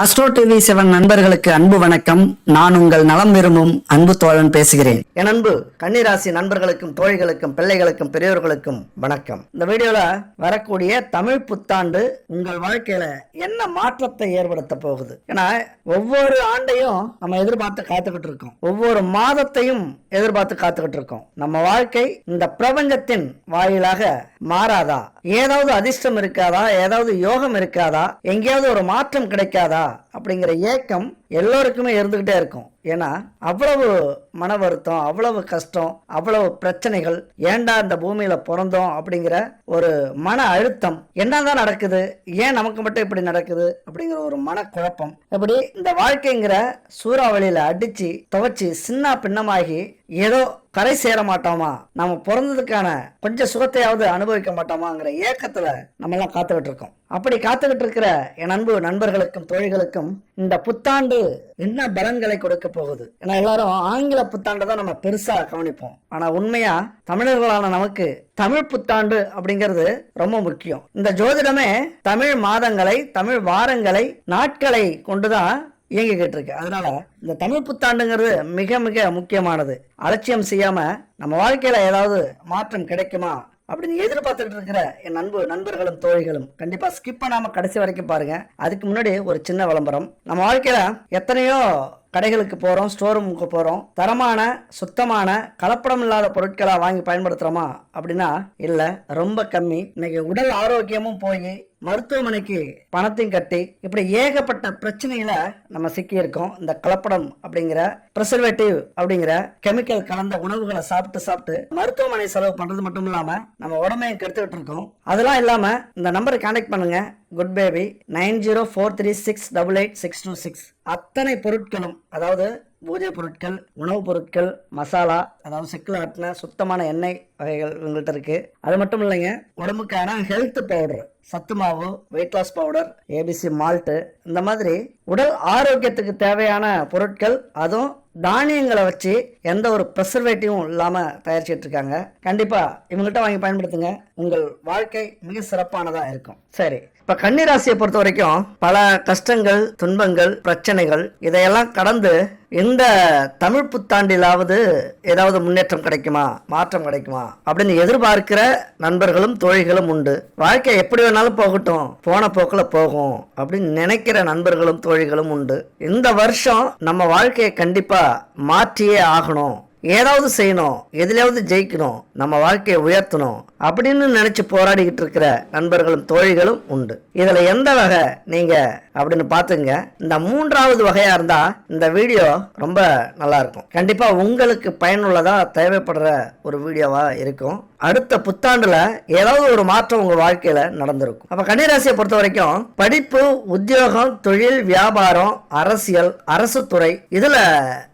Astro TV seven நண்பர்களுக்கு அன்பு வணக்கம். நான் உங்கள் நலம் விரும்பும் அன்பு தோழன் பேசுகிறேன். என் அன்பு கன்னிராசி நண்பர்களுக்கும் தோழிகளுக்கும் பிள்ளைகளுக்கும் பெரியோர்களுக்கும் வணக்கம். இந்த வீடியோல வரக்கூடிய தமிழ் புத்தாண்டு உங்கள் வாழ்க்கையில என்ன மாற்றத்தை ஏற்படுத்த போகுது? ஏன்னா ஒவ்வொரு ஆண்டையும் நம்ம எதிர்பார்த்து காத்துக்கிட்டு இருக்கோம். ஒவ்வொரு மாதத்தையும் எதிர்பார்த்து காத்துக்கிட்டு இருக்கோம். நம்ம வாழ்க்கை இந்த பிரபஞ்சத்தின் வாயிலாக மாறாதா? ஏதாவது அதிர்ஷ்டம் இருக்காதா? ஏதாவது யோகம் இருக்காதா? எங்கேயாவது ஒரு மாற்றம் கிடைக்காதா? அப்படிங்கிற ஏக்கம் எல்லோருக்குமே இருந்துகிட்டே இருக்கும். ஏன்னா அவ்வளவு மன வருத்தம் அவ்வளவு கஷ்டம் அவ்வளவு பிரச்சனைகள் ஏண்டா இந்த பூமியில பிறந்தோம் அப்படிங்கிற ஒரு மன அழுத்தம் என்னதான் நடக்குது? ஏன் நமக்கு மட்டும் இப்படி நடக்குது? அப்படிங்கிற ஒரு மன குழப்பம் இப்படி இந்த வாழ்க்கைங்கிற சூறாவளியில அடிச்சு துவச்சி சின்ன பின்னமாகி ஏதோ கரை சேர மாட்டோமா? நம்ம பிறந்ததுக்கான கொஞ்சம் சுகத்தையாவது அனுபவிக்க மாட்டோமாங்கிற ஏக்கத்துல நம்ம எல்லாம் காத்துக்கிட்டு இருக்கோம் அப்படி காத்துக்கிட்டு இருக்கிற என் அன்பு நண்பர்களுக்கும் தோழிகளுக்கும் இந்த புத்தாண்டு என்ன பலன்களை கொடுக்க போகுது? ஏன்னா எல்லாரும் ஆங்கில புத்தாண்டு தான் நம்ம பெருசா கவனிப்போம். ஆனா உண்மையா தமிழர்களான நமக்கு தமிழ் புத்தாண்டு அப்படிங்கிறது ரொம்ப முக்கியம். இந்த ஜோதிடமே தமிழ் மாதங்களை தமிழ் வாரங்களை நாட்களை கொண்டுதான் இயங்கிக்கிட்டு இருக்கு அதனால இந்த தமிழ் புத்தாண்டுங்கிறது மிக மிக முக்கியமானது. அலட்சியம் செய்யாம நம்ம வாழ்க்கையில ஏதாவது மாற்றம் கிடைக்குமா அப்படின்னு எதிர்பார்த்துட்டு இருக்கிற என் அன்பு நண்பர்களும் தோழிகளும் கண்டிப்பா ஸ்கிப் பண்ணாம கடைசி வரைக்கும் பாருங்க. அதுக்கு முன்னாடி ஒரு சின்ன விளம்பரம். நம்ம வாழ்க்கையில எத்தனையோ கடைகளுக்கு போகிறோம் ஸ்டோர் ரூமுக்கு போகிறோம் தரமான சுத்தமான கலப்படம் இல்லாத பொருட்களாக வாங்கி பயன்படுத்துகிறோமா அப்படின்னா இல்லை ரொம்ப கம்மி. இன்னைக்கு உடல் ஆரோக்கியமும் போய் மருத்துவமனைக்கு பணத்தையும் கட்டி இப்படி ஏகப்பட்ட பிரச்சனையில நம்ம சிக்கி இருக்கோம் இந்த கலப்படம் அப்படிங்கிற ப்ரிசர்வேட்டிவ் அப்படிங்கிற கெமிக்கல் கலந்த உணவுகளை சாப்பிட்டு சாப்பிட்டு மருத்துவமனை செலவு பண்றது மட்டும் இல்லாம நம்ம உடம்பையும் கெடுத்துக்கிட்டு இருக்கோம் அதெல்லாம் இல்லாம இந்த நம்பரை கான்டாக்ட் பண்ணுங்க. Good baby nine zero four three six double eight six two six அத்தனை பொருட்களும் அதாவது பூஜை பொருட்கள் உணவுப் பொருட்கள் மசாலா அதாவது செக்கில் ஆட்டின சுத்தமான எண்ணெய் வகைகள் உங்கள்கிட்ட இருக்கு. அது மட்டும் இல்லைங்க உடம்புக்கான ஹெல்த் பவுடர் சத்து மாவு weight loss powder ABC malt இந்த மாதிரி உடல் ஆரோக்கியத்துக்கு தேவையான பொருட்கள் அதுவும் தானியங்களை வச்சு எந்த ஒரு ப்ரெசர்வேட்டிவும் இல்லாமல் தயாரிச்சிட்டு இருக்காங்க. கண்டிப்பாக இவங்கள்ட்ட வாங்கி பயன்படுத்துங்க. உங்கள் வாழ்க்கை மிக சிறப்பானதாக இருக்கும். சரி இப்போ கன்னிராசியை பொறுத்த வரைக்கும் பல கஷ்டங்கள் துன்பங்கள் பிரச்சனைகள் இதையெல்லாம் கடந்து இந்த தமிழ் புத்தாண்டிலாவது ஏதாவது முன்னேற்றம் கிடைக்குமா மாற்றம் கிடைக்குமா அப்படின்னு எதிர்பார்க்கிற நண்பர்களும் தோழிகளும் உண்டு. வாழ்க்கை எப்படி வேணாலும் போகட்டும் போன போக்கில் போகும் அப்படின்னு நினைக்கிற நண்பர்களும் தோழிகளும் உண்டு. இந்த வருஷம் நம்ம வாழ்க்கையை கண்டிப்பாக மாற்றியே ஆகணும். ஏதாவது செய்யணும் எதுலையாவது ஜெயிக்கணும் நம்ம வாழ்க்கையை உயர்த்தணும் அப்படின்னு நினைச்சு போராடிக்கிட்டு இருக்கிற நண்பர்களும் தோழிகளும் உண்டு. இதுல எந்த வகை நீங்க அப்படின்னு பார்த்துங்க. இந்த மூன்றாவது வகையா இருந்தா இந்த வீடியோ ரொம்ப நல்லா இருக்கும். கண்டிப்பா உங்களுக்கு பயனுள்ளதா தேவைப்படுற ஒரு வீடியோவா இருக்கும். அடுத்த புத்தாண்டுல ஏதாவது ஒரு மாற்றம் உங்க வாழ்க்கையில நடந்திருக்கும். அப்ப கன்னிராசியை பொறுத்த வரைக்கும் படிப்பு உத்தியோகம் தொழில் வியாபாரம் அரசியல் அரசு துறை இதுல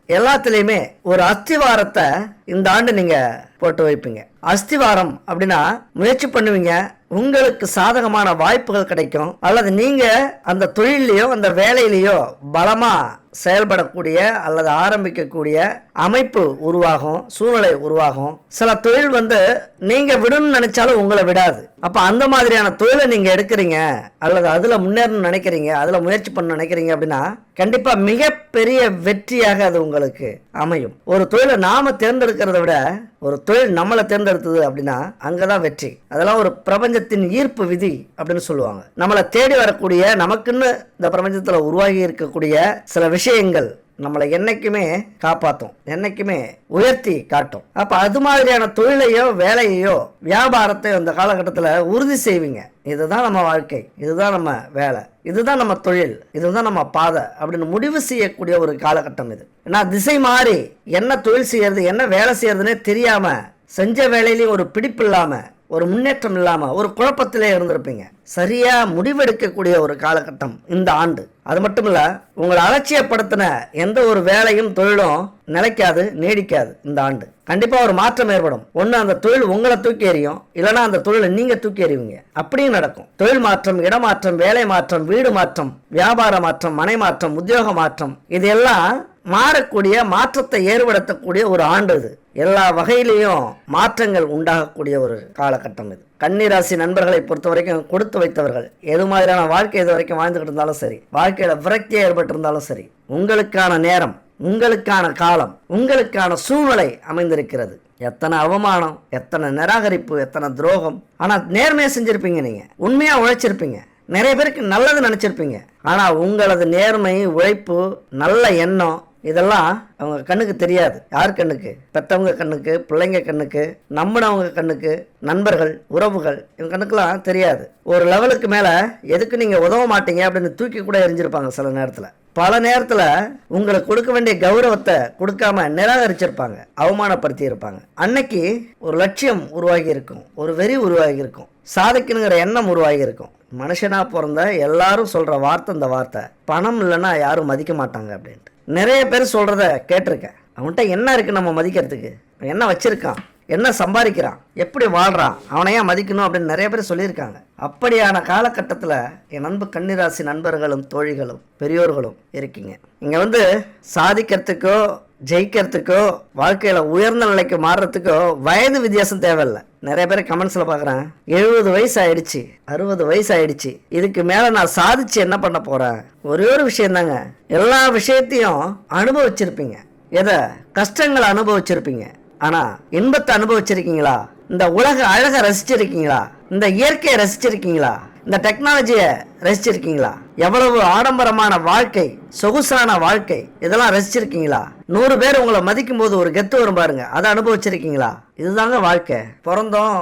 எல்லாத்துலேயுமே ஒரு அஸ்திவாரத்தை இந்த ஆண்டு நீங்க போட்டு வைப்பீங்க. அஸ்திவாரம் அப்படின்னா முயற்சி பண்ணுவீங்க. உங்களுக்கு சாதகமான வாய்ப்புகள் கிடைக்கும். அல்லது நீங்க அந்த தொழிலையோ அந்த வேலையிலையோ பலமா செயல்படக்கூடிய அல்லது ஆரம்பிக்கக்கூடிய அமைப்பு உருவாகும் சூழ்நிலை உருவாகும். சில தொழில் வந்து நீங்க விடணும்னு நினைச்சாலும் உங்களை விடாது. அப்ப அந்த மாதிரியான தொழிலை நீங்க எடுக்கிறீங்க அல்லது அதுல முன்னேறணும்னு நினைக்கிறீங்க அதுல முயற்சி பண்ண நினைக்கிறீங்க அப்படின்னா கண்டிப்பா மிகப்பெரிய வெற்றியாக அது உங்களுக்கு அமையும். ஒரு தொழிலை நாம தேர்ந்தெடுக்கிறத விட ஒரு தொழில் நம்மளை தேர்ந்தெடுத்தது அப்படின்னா அங்கதான் வெற்றி. அதெல்லாம் ஒரு பிரபஞ்சத்தின் ஈர்ப்பு விதி அப்படின்னு சொல்லுவாங்க. நம்மளை தேடி வரக்கூடிய நமக்குன்னு இந்த பிரபஞ்சத்துல உருவாகி இருக்கக்கூடிய சில விஷயங்கள் நம்மளை என்னைக்குமே காப்பாற்றும் என்னைக்குமே உயர்த்தி காட்டும். அப்போ அது மாதிரியான தொழிலையோ வேலையையோ வியாபாரத்தை அந்த காலகட்டத்தில் உறுதி செய்வீங்க. இதுதான் நம்ம வாழ்க்கை இதுதான் நம்ம வேலை இதுதான் நம்ம தொழில் இதுதான் நம்ம பாதை அப்படின்னு முடிவு செய்யக்கூடிய ஒரு காலகட்டம் இது. ஏன்னா திசை மாறி என்ன தொழில் செய்யறது என்ன வேலை செய்யறதுன்னே தெரியாமல் செஞ்ச வேலையிலையும் ஒரு பிடிப்பு இல்லாமல் ஒரு முன்னேற்றம் இல்லாமல் ஒரு குழப்பத்திலே இருந்திருப்பீங்க. சரியாக முடிவெடுக்கக்கூடிய ஒரு காலகட்டம் இந்த ஆண்டு. அது மட்டும் இல்லை உங்களை அலட்சியப்படுத்தின எந்த ஒரு வேலையும் தொழிலும் நிலைக்காது நீடிக்காது இந்த ஆண்டு. கண்டிப்பாக ஒரு மாற்றம் ஏற்படும். ஒன்று அந்த தொழில் உங்களை தூக்கி எறியும். இல்லைன்னா அந்த தொழிலை நீங்கள் தூக்கி எறிவீங்க. அப்படியும் நடக்கும். தொழில் மாற்றம் இடமாற்றம் வேலை மாற்றம் வீடு மாற்றம் வியாபார மாற்றம் மனை மாற்றம் உத்தியோக மாற்றம் இதெல்லாம் மாறக்கூடிய மாற்றத்தை ஏற்படுத்தக்கூடிய ஒரு ஆண்டு இது எல்லா வகையிலையும் மாற்றங்கள் உண்டாகக்கூடிய ஒரு காலகட்டம் இது. கன்னிராசி நண்பர்களை பொறுத்த வரைக்கும் கொடுத்து வைத்தவர்கள் எது மாதிரியான வாழ்க்கை இது வரைக்கும் வாழ்ந்துகிட்டு இருந்தாலும் சரி வாழ்க்கையில விரக்தி ஏற்பட்டிருந்தாலும் சரி உங்களுக்கான நேரம் உங்களுக்கான காலம் உங்களுக்கான சூழ்நிலை அமைந்திருக்கிறது. எத்தனை அவமானம் எத்தனை நிராகரிப்பு எத்தனை துரோகம். ஆனா நேர்மையா செஞ்சிருப்பீங்க நீங்க. உண்மையா உழைச்சிருப்பீங்க. நிறைய பேருக்கு நல்லது நினைச்சிருப்பீங்க. ஆனா உங்களது நேர்மை உழைப்பு நல்ல எண்ணம் இதெல்லாம் அவங்க கண்ணுக்கு தெரியாது. யார் கண்ணுக்கு? பெற்றவங்க கண்ணுக்கு பிள்ளைங்க கண்ணுக்கு நம்பினவங்க கண்ணுக்கு நண்பர்கள் உறவுகள் இவங்க கண்ணுக்கெல்லாம் தெரியாது. ஒரு லெவலுக்கு மேலே எதுக்கு நீங்கள் உதவ மாட்டீங்க அப்படின்னு தூக்கி கூட எரிஞ்சிருப்பாங்க சில நேரத்தில். பல நேரத்தில் உங்களுக்கு கொடுக்க வேண்டிய கௌரவத்தை கொடுக்காம நிராகரிச்சிருப்பாங்க அவமானப்படுத்தி இருப்பாங்க அன்னைக்கு ஒரு லட்சியம் உருவாகி இருக்கும் ஒரு வெறி உருவாகி இருக்கும் சாதிக்கணுங்கிற எண்ணம் உருவாகி இருக்கும் மனுஷனாக பிறந்த எல்லாரும் சொல்கிற வார்த்தை இந்த வார்த்தை பணம் இல்லைன்னா யாரும் மதிக்க மாட்டாங்க அப்படின்ட்டு. நிறைய பேர் சொல்கிறத கேட்டிருக்கேன். அவன்கிட்ட என்ன இருக்குது நம்ம மதிக்கிறதுக்கு? அவன் என்ன வச்சுருக்கான்? என்ன சம்பாதிக்கிறான்? எப்படி வாழ்கிறான் அவனை ஏன் மதிக்கணும் அப்படின்னு நிறைய பேர் சொல்லியிருக்காங்க. அப்படியான காலகட்டத்தில் என் நண்பு கன்னிராசி நண்பர்களும் தோழிகளும் பெரியோர்களும் இருக்கீங்க. இங்கே வந்து சாதிக்கிறதுக்கோ ஜெயிக்கிறதுக்கோ வாழ்க்கையில் உயர்ந்த நிலைக்கு மாறுறதுக்கோ வயது வித்தியாசம் தேவையில்லை. நிறைய பேர் கமெண்ட்ஸில் பார்க்குறேன் எழுபது வயசு ஆயிடுச்சு அறுபது வயசு ஆயிடுச்சு. இதுக்கு மேலே நான் சாதிச்சு என்ன பண்ண போகிறேன் ஒரே ஒரு விஷயந்தாங்க எல்லா விஷயத்தையும் அனுபவிச்சிருப்பீங்க. எதை? கஷ்டங்களை அனுபவிச்சிருப்பீங்க. ஆனால் இன்பத்தை அனுபவிச்சிருக்கீங்களா? இந்த உலக அழகை ரசிச்சிருக்கீங்களா? இந்த இயற்கையை ரசிச்சிருக்கீங்களா? இந்த டெக்னாலஜியை ரசிச்சிருக்கீங்களா? எவ்வளவு ஆடம்பரமான வாழ்க்கை சொகுசான வாழ்க்கை. இதெல்லாம் ரசிச்சிருக்கீங்களா? நூறு பேர் உங்களை மதிக்கும் போது ஒரு கெத்து வரும் பாருங்க. அதை அனுபவிச்சிருக்கீங்களா? இதுதாங்க வாழ்க்கை. பிறந்தோம்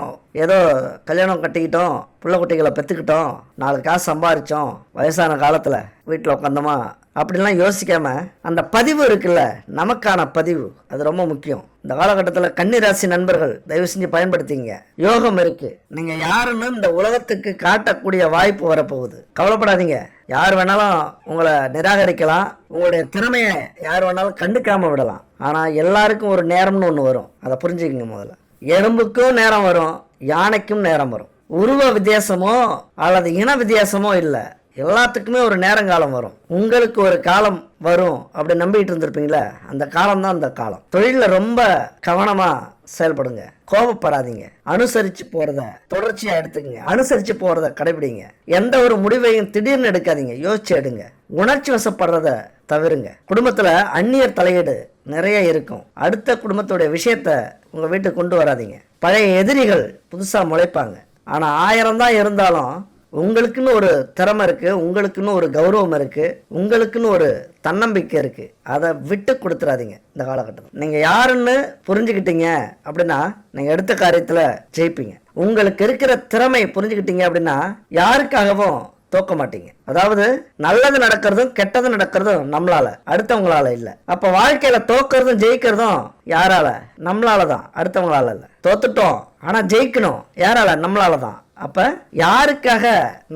ஏதோ கல்யாணம் கட்டிக்கிட்டோம் பிள்ளை குட்டிகளை பெற்றுக்கிட்டோம் நாலு காசு சம்பாரித்தோம் வயசான காலத்தில் வீட்டில் உட்காந்தோமா அப்படிலாம் யோசிக்காம அந்த பதிவு இருக்குல்ல நமக்கான பதிவு அது ரொம்ப முக்கியம். இந்த காலகட்டத்தில் கன்னிராசி நண்பர்கள் தயவு செஞ்சு பயன்படுத்திங்க. யோகம் இருக்கு. நீங்க யாருன்னு இந்த உலகத்துக்கு காட்டக்கூடிய வாய்ப்பு வரப்போகுது. கவலைப்படாதீங்க. யார் வேணாலும் உங்களை நிராகரிக்கலாம். உங்களுடைய திறமையை யார் வேணாலும் கண்டுக்காம விடலாம். ஆனா எல்லாருக்கும் ஒரு நேரம்னு ஒன்று வரும். அதை புரிஞ்சுக்கங்க முதல்ல. எறும்புக்கும் நேரம் வரும் யானைக்கும் நேரம் வரும். உருவ வித்தியாசமோ அல்லது இன வித்தியாசமோ இல்லை. எல்லாத்துக்குமே ஒரு நேரங்காலம் வரும். உங்களுக்கு ஒரு காலம் வரும் அப்படி நம்பிக்கிட்டு இருந்திருப்பீங்களே? அந்த காலம் தான் அந்த காலம். தொழிலில் ரொம்ப கவனமாக செயல்படுங்க. கோபப்படாதீங்க. அனுசரித்து போகிறத தொடர்ச்சியாக எடுத்துக்கங்க. அனுசரித்து போகிறத கடைபிடிங்க. எந்த ஒரு முடிவையும் திடீர்னு எடுக்காதீங்க. யோசிச்சு எடுங்க. உணர்ச்சி வசப்படுறத தவிருங்க. குடும்பத்தில் அந்நியர் தலையீடு நிறைய இருக்கும். அடுத்த குடும்பத்துடைய விஷயத்த உங்கள் வீட்டுக்கு கொண்டு வராதீங்க. பழைய எதிரிகள் புதுசாக முளைப்பாங்க. ஆனால் ஆயிரம் தான் இருந்தாலும் உங்களுக்குன்னு ஒரு திறமை இருக்குது உங்களுக்குன்னு ஒரு கௌரவம் இருக்குது உங்களுக்குன்னு ஒரு தன்னம்பிக்கை இருக்குது அதை விட்டு கொடுத்துறாதீங்க இந்த காலகட்டத்தில். நீங்கள் யாருன்னு புரிஞ்சுக்கிட்டீங்க அப்படின்னா நீங்கள் எடுத்த காரியத்தில் ஜெயிப்பீங்க. உங்களுக்கு இருக்கிற திறமை புரிஞ்சுக்கிட்டீங்க அப்படின்னா யாருக்காகவும் தோக்க மாட்டீங்க. அதாவது நல்லது நடக்கிறதும் கெட்டது நடக்கிறதும் நம்மளால. அடுத்தவங்களால இல்லை. அப்போ வாழ்க்கையில தோக்கிறதும் ஜெயிக்கிறதும் யாரால? நம்மளால தான் அடுத்தவங்களால இல்லை. தோத்துட்டோம் ஆனால் ஜெயிக்கணும். யாரால? நம்மளால தான் அப்போ யாருக்காக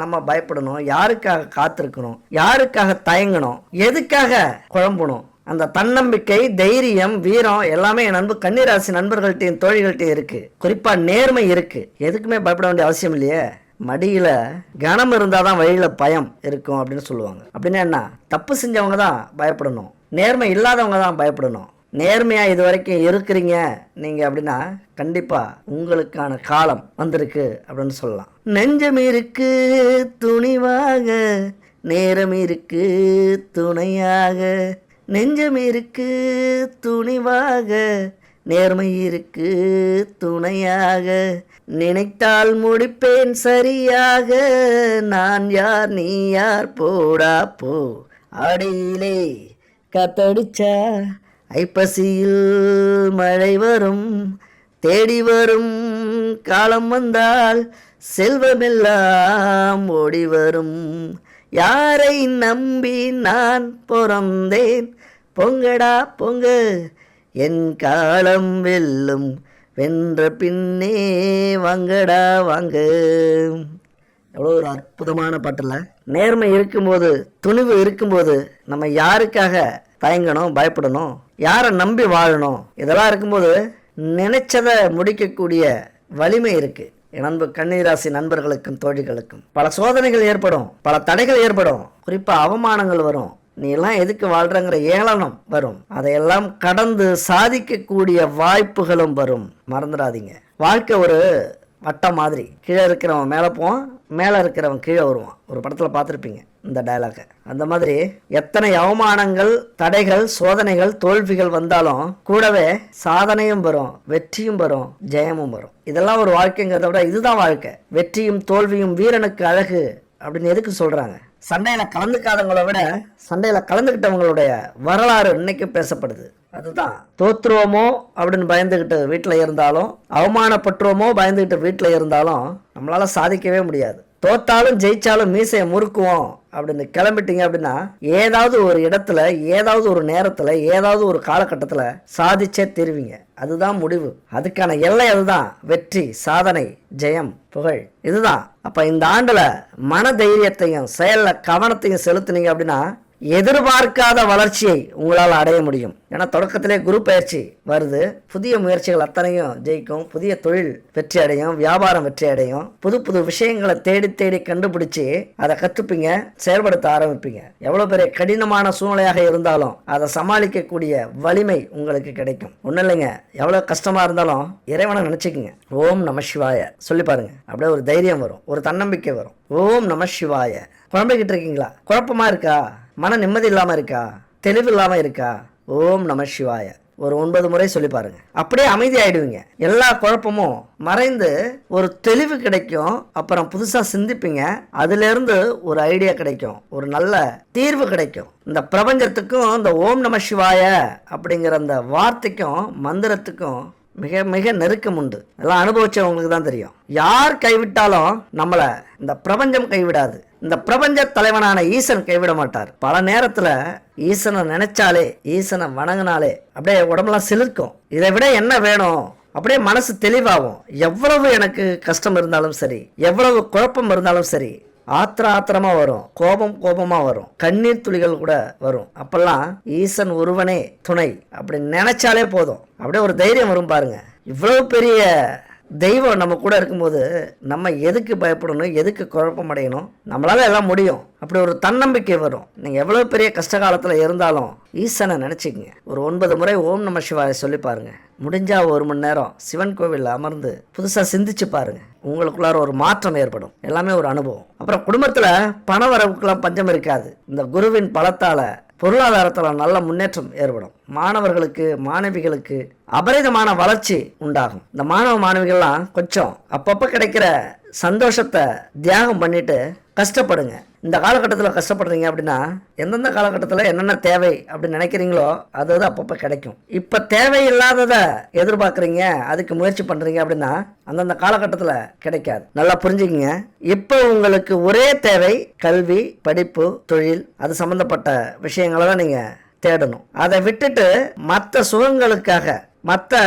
நம்ம பயப்படணும்? யாருக்காக காத்திருக்கணும்? யாருக்காக தயங்கணும்? எதுக்காக குழம்பணும்? அந்த தன்னம்பிக்கை தைரியம் வீரம் எல்லாமே என் நண்பு கன்னிராசி நண்பர்கள்ட்டையும் தோழிகள்ட்டையும் இருக்குது குறிப்பாக நேர்மை இருக்குது எதுக்குமே பயப்பட வேண்டிய அவசியம் இல்லையே. மடியில் கனம் இருந்தாதான் வழியில் பயம் இருக்கும் அப்படின்னு சொல்லுவாங்க. அப்படின்னா என்ன? தப்பு செஞ்சவங்க தான் பயப்படணும். நேர்மை இல்லாதவங்க தான் பயப்படணும். நேர்மையாக இது வரைக்கும் இருக்கிறீங்க நீங்கள் அப்படின்னா கண்டிப்பாக உங்களுக்கான காலம் வந்திருக்கு அப்படின்னு சொல்லலாம். நெஞ்சம் இருக்கு துணிவாக நேரம் இருக்கு துணையாக. நெஞ்சம் இருக்கு துணிவாக நேர்மை இருக்கு துணையாக. நினைத்தால் முடிப்பேன் சரியாக நான் யார் நீ யார் போடா போ. அடியிலே கத்தடிச்சா ஐப்பசியில் மழை வரும் தேடி வரும் காலம் வந்தால் செல்வமெல்லாம் ஓடி வரும். யாரை நம்பி நான் பிறந்தேன்? பொங்கடா பொங்க. என் காலம் வெல்லும் வென்ற பின்னே வாங்கடா வாங்க. எவ்வளோ ஒரு அற்புதமான பாட்டில் நேர்மை இருக்கும்போது துணிவு இருக்கும்போது நம்ம யாருக்காக தயங்கணும் பயப்படணும்? யாரை நம்பி வாழணும்? இதெல்லாம் இருக்கும்போது நினைச்சதை முடிக்கக்கூடிய வலிமை இருக்கு. நண்பு கண்ணீராசி நண்பர்களுக்கும் தோழிகளுக்கும். பல சோதனைகள் ஏற்படும் பல தடைகள் ஏற்படும். குறிப்பா அவமானங்கள் வரும். நீ எல்லாம் எதுக்கு வாழ்றங்கிற ஏளனம் வரும். அதையெல்லாம் கடந்து சாதிக்கக்கூடிய வாய்ப்புகளும் வரும். மறந்துடாதீங்க. வாழ்க்கை ஒரு வட்டம் மாதிரி. கீழே இருக்கிறவன் மேலே போவான் மேலே இருக்கிறவன் கீழே வருவான். ஒரு படத்தில் பார்த்துருப்பீங்க இந்த டயலாகை அந்த மாதிரி எத்தனை அவமானங்கள் தடைகள் சோதனைகள் தோல்விகள் வந்தாலும் கூடவே சாதனையும் வரும் வெற்றியும் வரும் ஜெயமும் வரும். இதெல்லாம் ஒரு வாழ்க்கைங்கிறத விட இதுதான் வாழ்க்கை. வெற்றியும் தோல்வியும் வீரனுக்கு அழகு அப்படின்னு எதுக்கு சொல்கிறாங்க சண்டையில் கலந்துக்காதவங்கள விட சண்டையில் கலந்துக்கிட்டவங்களுடைய வரலாறு இன்னைக்கு பேசப்படுது. அதுதான். தோத்துருவோமோ அப்படின்னு பயந்துக்கிட்டு வீட்டில் இருந்தாலும் அவமானப்பட்டுருவோமோ பயந்துக்கிட்டு வீட்டில் இருந்தாலும் நம்மளால் சாதிக்கவே முடியாது. தோத்தாலும் ஜெயிச்சாலும் மீசையை முறுக்குவோம் அப்படின்னு கிளம்பிட்டீங்க அப்படின்னா ஏதாவது ஒரு இடத்துல ஏதாவது ஒரு நேரத்தில் ஏதாவது ஒரு காலகட்டத்தில் சாதிச்சே தீருவீங்க. அதுதான் முடிவு. அதுக்கான எல்லை அதுதான். வெற்றி சாதனை ஜெயம் புகழ். இதுதான். அப்போ இந்த ஆண்டில் மன தைரியத்தையும் செயலில் கவனத்தையும் செலுத்துனீங்க அப்படின்னா எதிர்பார்க்காத வளர்ச்சியை உங்களால் அடைய முடியும். ஏன்னா தொடக்கத்திலே குரு பயிற்சி வருது. புதிய முயற்சிகள் அத்தனையும் ஜெயிக்கும். புதிய தொழில் வெற்றி அடையும். வியாபாரம் வெற்றி அடையும். புது புது விஷயங்களை தேடி தேடி கண்டுபிடிச்சு அதை கற்றுப்பீங்க செயல்படுத்த ஆரம்பிப்பீங்க. எவ்வளோ பெரிய கடினமான சூழ்நிலையாக இருந்தாலும் அதை சமாளிக்கக்கூடிய வலிமை உங்களுக்கு கிடைக்கும். ஒன்றும் இல்லைங்க. எவ்வளோ கஷ்டமாக இருந்தாலும் இறைவனை நினச்சிக்கோங்க. ஓம் நம சிவாய. சொல்லி பாருங்க. அப்படியே ஒரு தைரியம் வரும். ஒரு தன்னம்பிக்கை வரும். ஓம் நம சிவாய. குழம்பிக்கிட்டு இருக்கீங்களா? குழப்பமா இருக்கா? மன நிம்மதி இல்லாமல் இருக்கா? தெளிவு இல்லாமல் இருக்கா? ஓம் நம சிவாய. ஒரு ஒன்பது முறை சொல்லி பாருங்க. அப்படியே அமைதி ஆயிடுவீங்க எல்லா குழப்பமும் மறைந்து ஒரு தெளிவு கிடைக்கும். அப்புறம் புதுசாக சிந்திப்பீங்க. அதுலேருந்து ஒரு ஐடியா கிடைக்கும். ஒரு நல்ல தீர்வு கிடைக்கும். இந்த பிரபஞ்சத்துக்கும் இந்த ஓம் நம சிவாய அப்படிங்கிற அந்த வார்த்தைக்கும் மந்திரத்துக்கும் மிக மிக நெருக்கம் உண்டு. எல்லாம் அனுபவிச்சவங்களுக்கு தான் தெரியும். யார் கைவிட்டாலும் நம்மளை இந்த பிரபஞ்சம் கைவிடாது. இந்த பிரபஞ்ச தலைவனான ஈசன் கைவிட மாட்டார். பல நேரத்தில் ஈசனை நினைச்சாலே ஈசனை வணங்கினாலே அப்படியே உடம்புலாம் சிலிர்க்கும். இதை விட என்ன வேணும்? அப்படியே மனசு தெளிவாகும். எவ்வளவு எனக்கு கஷ்டம் இருந்தாலும் சரி எவ்வளவு குழப்பம் இருந்தாலும் சரி ஆத்திர ஆத்திரமா வரும் கோபம் கோபமா வரும் கண்ணீர் துளிகள் கூட வரும். அப்பெல்லாம் ஈசன் ஒருவனே துணை அப்படி நினைச்சாலே போதும். அப்படியே ஒரு தைரியம் வரும் பாருங்க. இவ்வளவு பெரிய தெய்வம் நம்ம கூட இருக்கும்போது நம்ம எதுக்கு பயப்படணும் எதுக்கு குழப்பம் அடையணும்? நம்மளால எல்லாம் முடியும். அப்படி ஒரு தன்னம்பிக்கை வரும். நீங்கள் எவ்வளோ பெரிய கஷ்ட காலத்தில் இருந்தாலும் ஈசனை நினச்சிக்கங்க. ஒரு ஒன்பது முறை ஓம் நம சிவாய சொல்லி பாருங்கள் முடிஞ்சா ஒரு மணி நேரம் சிவன் கோவிலில் அமர்ந்து புதுசாக சிந்திச்சு பாருங்கள் உங்களுக்குள்ளார ஒரு மாற்றம் ஏற்படும். எல்லாமே ஒரு அனுபவம். அப்புறம் குடும்பத்தில் பண வரவுக்கெல்லாம் பஞ்சம் இருக்காது. இந்த குருவின் பலத்தால் பொருளாதாரத்தில் நல்ல முன்னேற்றம் ஏற்படும். மாணவர்களுக்கு மாணவிகளுக்கு அபரிதமான வளர்ச்சி உண்டாகும். இந்த மாணவ மாணவிகள்லாம் கொஞ்சம் அப்பப்போ கிடைக்கிற சந்தோஷத்தை தியாகம் பண்ணிட்டு கஷ்டப்படுங்க. இந்த காலகட்டத்தில் கஷ்டப்படுறீங்க அப்படின்னா எந்தெந்த காலகட்டத்தில் என்னென்ன தேவை அப்படின்னு நினைக்கிறீங்களோ அது அது அப்பப்போ கிடைக்கும். இப்போ தேவையில்லாததை எதிர்பார்க்குறீங்க அதுக்கு முயற்சி பண்ணுறீங்க அப்படின்னா அந்தந்த காலகட்டத்தில் கிடைக்காது. நல்லா புரிஞ்சுக்கிங்க. இப்போ உங்களுக்கு ஒரே தேவை கல்வி படிப்பு தொழில் அது சம்மந்தப்பட்ட விஷயங்களை தான் நீங்கள் தேடணும். அதை விட்டுட்டு மற்ற சுகங்களுக்காக மற்ற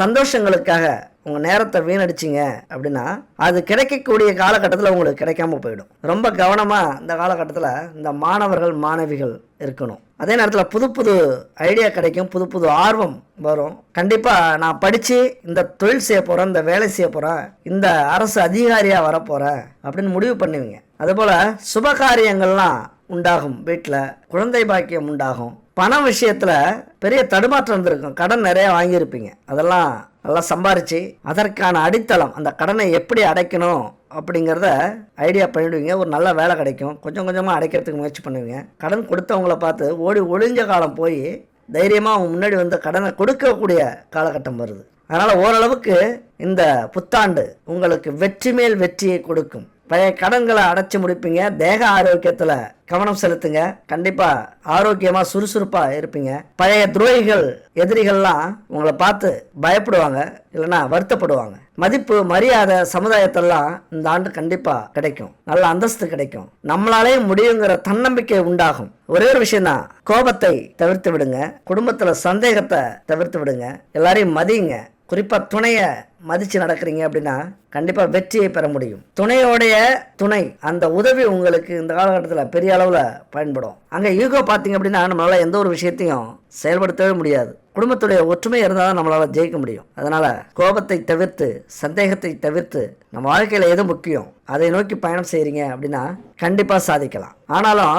சந்தோஷங்களுக்காக உங்கள் நேரத்தை வீணடிச்சிங்க அப்படின்னா அது கிடைக்கக்கூடிய காலகட்டத்தில் உங்களுக்கு கிடைக்காம போயிடும். ரொம்ப கவனமாக இந்த காலகட்டத்தில் இந்த மாணவர்கள் மாணவிகள் இருக்கணும். அதே நேரத்தில் புது புது ஐடியா கிடைக்கும் புது புது ஆர்வம் வரும். கண்டிப்பாக நான் படித்து இந்த தொழில் செய்ய போகிறேன் இந்த வேலை செய்ய போகிறேன் இந்த அரசு அதிகாரியாக வரப்போகிறேன் அப்படின்னு முடிவு பண்ணுவீங்க. அதுபோல் சுபகாரியங்கள்லாம் உண்டாகும் வீட்டில் குழந்தை பாக்கியம் உண்டாகும். பணம் விஷயத்தில் பெரிய தடுமாற்றம் இருந்திருக்கும் கடன் நிறையா வாங்கியிருப்பீங்க. அதெல்லாம் நல்லா சம்பாரித்து அதற்கான அடித்தளம் அந்த கடனை எப்படி அடைக்கணும் அப்படிங்கிறத ஐடியா பண்ணிவிடுவீங்க ஒரு நல்ல வேலை கிடைக்கும். கொஞ்சம் கொஞ்சமாக அடைக்கிறதுக்கு முயற்சி பண்ணுவீங்க. கடன் கொடுத்தவங்கள பார்த்து ஓடி ஒளிஞ்ச காலம் போய் தைரியமாக அவங்க முன்னாடி வந்து கடனை கொடுக்கக்கூடிய காலகட்டம் வருது. அதனால் ஓரளவுக்கு இந்த புத்தாண்டு உங்களுக்கு வெற்றி மேல் வெற்றியை கொடுக்கும். பழைய கடன்களை அடைச்சி முடிப்பீங்க. தேக ஆரோக்கியத்தில் கவனம் செலுத்துங்க. கண்டிப்பாக ஆரோக்கியமாக சுறுசுறுப்பாக இருப்பீங்க. பழைய துரோகிகள் எதிரிகள்லாம் உங்களை பார்த்து பயப்படுவாங்க இல்லைன்னா வருத்தப்படுவாங்க. மதிப்பு மரியாதை சமுதாயத்தெல்லாம் இந்த ஆண்டு கண்டிப்பாக கிடைக்கும். நல்ல அந்தஸ்து கிடைக்கும். நம்மளாலே முடியுங்கிற தன்னம்பிக்கை உண்டாகும். ஒரே ஒரு விஷயம் தான் கோபத்தை தவிர்த்து விடுங்க. குடும்பத்தில் சந்தேகத்தை தவிர்த்து விடுங்க. எல்லாரையும் மதியுங்க. குறிப்பாக துணையை மதித்து நடக்கிறீங்க அப்படின்னா கண்டிப்பாக வெற்றியை பெற முடியும். துணையோடைய துணை அந்த உதவி உங்களுக்கு இந்த காலகட்டத்தில் பெரிய அளவில் பயன்படும். அங்கே ஈகோ பார்த்தீங்க அப்படின்னா நம்மளால் எந்த ஒரு விஷயத்தையும் செயல்படுத்தவே முடியாது. குடும்பத்துடைய ஒற்றுமை இருந்தால் தான் நம்மளால் ஜெயிக்க முடியும். அதனால் கோபத்தை தவிர்த்து சந்தேகத்தை தவிர்த்து நம்ம வாழ்க்கையில் எது முக்கியம் அதை நோக்கி பயணம் செய்கிறீங்க அப்படின்னா கண்டிப்பாக சாதிக்கலாம். ஆனாலும்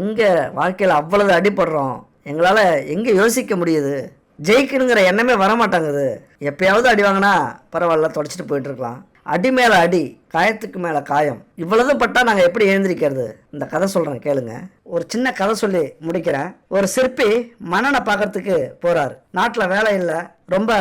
எங்கள் வாழ்க்கையில் அவ்வளவு அடிபடுறோம் எங்களால் எங்கே யோசிக்க முடியுது ஜெயிக்கணுங்கிற எண்ணமே வரமாட்டாங்குது எப்பயாவது அடி வாங்கினா பரவாயில்ல தொடச்சிட்டு போயிட்டு இருக்கலாம். அடி மேலே அடி. காயத்துக்கு மேலே காயம். இவ்வளவு பட்டா நாங்கள் எப்படி எழுந்திருக்கிறது? இந்த கதை சொல்கிறேன் கேளுங்க. ஒரு சின்ன கதை சொல்லி முடிக்கிறேன். ஒரு சிற்பி மன்னனை பார்க்கறதுக்கு போகிறார் நாட்டில் வேலை இல்லை. ரொம்ப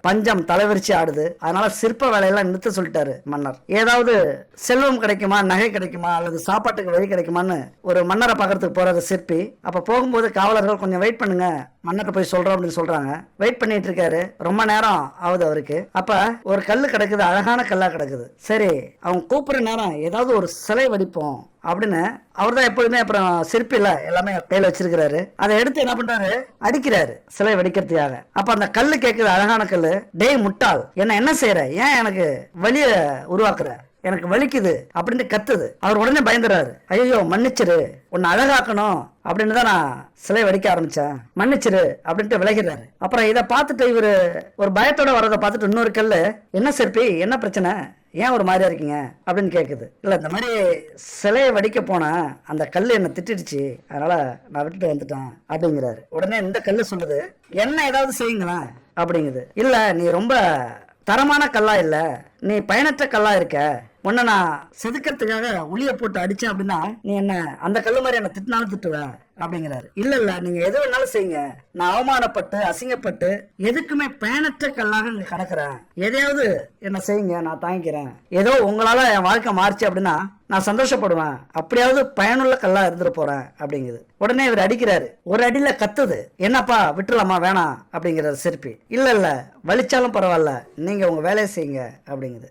பஞ்சம் தலைவிரிச்சு ஆடுது. அதனால சிற்ப வேலையெல்லாம் நிறுத்த சொல்லிட்டாரு மன்னர். ஏதாவது செல்வம் கிடைக்குமா நகை கிடைக்குமா அல்லது சாப்பாட்டுக்கு வழி கிடைக்குமான்னு ஒரு மன்னரை பார்க்கறதுக்கு போறாரு சிற்பி. அப்ப போகும்போது காவலர்கள் கொஞ்சம் வெயிட் பண்ணுங்க. மன்னர்கிட்ட போய் சொல்றோம் அப்படின்னு சொல்றாங்க. வெயிட் பண்ணிட்டு இருக்காரு. ரொம்ப நேரம் ஆகுது அவருக்கு. அப்ப ஒரு கல் கிடக்குது அழகான கல்லா கிடக்குது. சரி அவங்க கூப்பிட்ற நேரம் ஏதாவது ஒரு சிலை வடிப்போம் அப்படின்னு அவர் தான் எப்பொழுதுமே அப்புறம் சிற்பில எல்லாமே கையில் வச்சிருக்கிறாரு. அதை எடுத்து என்ன பண்றாரு? அடிக்கிறாரு சிலை வடிக்கிறதுக்காக. அப்ப அந்த கல் கேட்குற அழகான கல் டேய் முட்டாள் என்ன என்ன செய்யற ஏன் எனக்கு வலிய உருவாக்குற? எனக்கு வலிக்குது அப்படின்னு கத்துது. அவர் உடனே பயந்துறாரு. ஐயோ மன்னிச்சிரு. உன்னை அழகாக்கணும் அப்படின்னு தான் நான் சிலை வடிக்க ஆரம்பிச்சேன். மன்னிச்சிரு அப்படின்ட்டு விலகிறாரு. அப்புறம் இதை பார்த்துட்டு இவர் ஒரு பயத்தோட வரதை பார்த்துட்டு இன்னொரு கல் என்ன சிற்பி? என்ன பிரச்சனை? ஏன் ஒரு மாதிரியா இருக்கீங்க? அப்படின்னு கேட்குது இல்லை இந்த மாதிரி சிலையை வடிக்க போனேன் அந்த கல் என்னை திட்டிடுச்சு. அதனால நான் விட்டுட்டு வந்துட்டேன் அப்படிங்கிறாரு. உடனே இந்த கல் சொல்லுது என்ன ஏதாவது செய்யுங்களேன்? அப்படிங்குது. இல்லை நீ ரொம்ப தரமான கல்லா இல்லை. நீ பயனற்ற கல்லா இருக்க. உன்னை நான் செதுக்கிறதுக்காக உளிய போட்டு அடிச்சேன் அப்படின்னா நீ என்ன அந்த கல்லு மாதிரி என்ன திட்டினாலும் திட்டுவேன் அப்படிங்கிறாரு. இல்ல இல்ல நீங்க எது வேணாலும் செய்யுங்க. நான் அவமானப்பட்டு அசிங்கப்பட்டு எதுக்குமே பயனற்ற கல்லாக இங்க கிடக்குறேன் எதையாவது என்ன செய்யுங்க நான் தாங்கிக்கிறேன். ஏதோ உங்களால என் வாழ்க்கை மாறுச்சு அப்படின்னா நான் சந்தோஷப்படுவேன். அப்படியாவது பயனுள்ள கல்லா இருந்துட்டு போறேன் அப்படிங்குது. உடனே இவர் அடிக்கிறாரு. ஒரு அடியில கத்துது. என்னப்பா விட்டுலாமா வேணாம் அப்படிங்கிறாரு சிற்பி. இல்ல இல்ல வலிச்சாலும் பரவாயில்ல. நீங்க உங்க வேலையை செய்யுங்க அப்படிங்குது.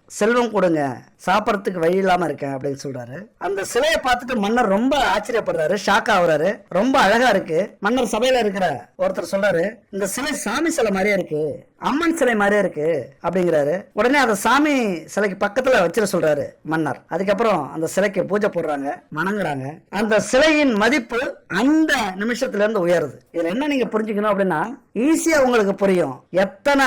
செல்வம் கொடுங்க சாப்பிட்றதுக்கு வழி இல்லாம இருக்கேன் அப்படின்னு சொல்றாரு. அந்த சிலையை பார்த்துட்டு மன்னர் ரொம்ப ஆச்சரியப்படுறாரு ஷாக் ஆகுறாரு. ரொம்ப அழகா இருக்கு. மன்னர் சபையில இருக்கிற ஒருத்தர் சொல்றாரு இந்த சிலை சாமி சிலை மாதிரியே இருக்கு. அம்மன் சிலை மாதிரியே இருக்கு. அப்படிங்கிறாரு. உடனே அந்த சாமி சிலைக்கு பக்கத்துல வச்சிட சொல்றாரு மன்னர். அதுக்கப்புறம் அந்த சிலைக்கு பூஜை போடுறாங்க வணங்குறாங்க. அந்த சிலையின் மதிப்பு அந்த நிமிஷத்துல இருந்து உயருது. இதுல என்ன நீங்க புரிஞ்சுக்கணும் அப்படின்னா ஈஸியா உங்களுக்கு புரியும். எத்தனை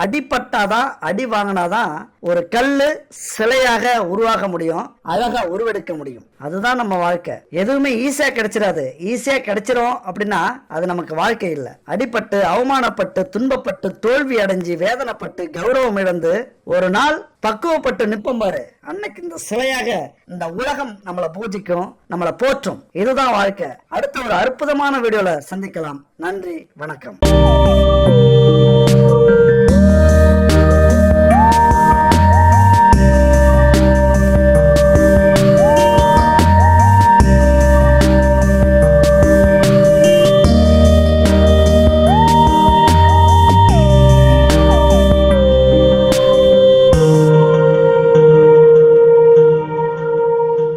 அடிபட்டாதான் அடி வாங்கினாதான் ஒரு கல்லு சிலையாக உருவாக முடியும் அழகா உருவெடுக்க முடியும். அதுதான் நம்ம வாழ்க்கை. எதுவுமே ஈஸியா கிடைச்சிடாது. ஈஸியா கிடைச்சிரும் அப்படின்னா அது நமக்கு வாழ்க்கை இல்லை. அடிப்பட்டு அவமானப்பட்டு துன்பப்பட்டு தோல்வி அடைஞ்சு வேதனைப்பட்டு கௌரவம் இழந்து ஒரு நாள் பக்குவப்பட்டு நிப்பம் பாரு. அன்னைக்கு இந்த சிலையாக இந்த உலகம் நம்மளை பூஜிக்கும் நம்மளை போற்றும். இதுதான் வாழ்க்கை. அடுத்த ஒரு அற்புதமான வீடியோல சந்திக்கலாம். நன்றி வணக்கம்.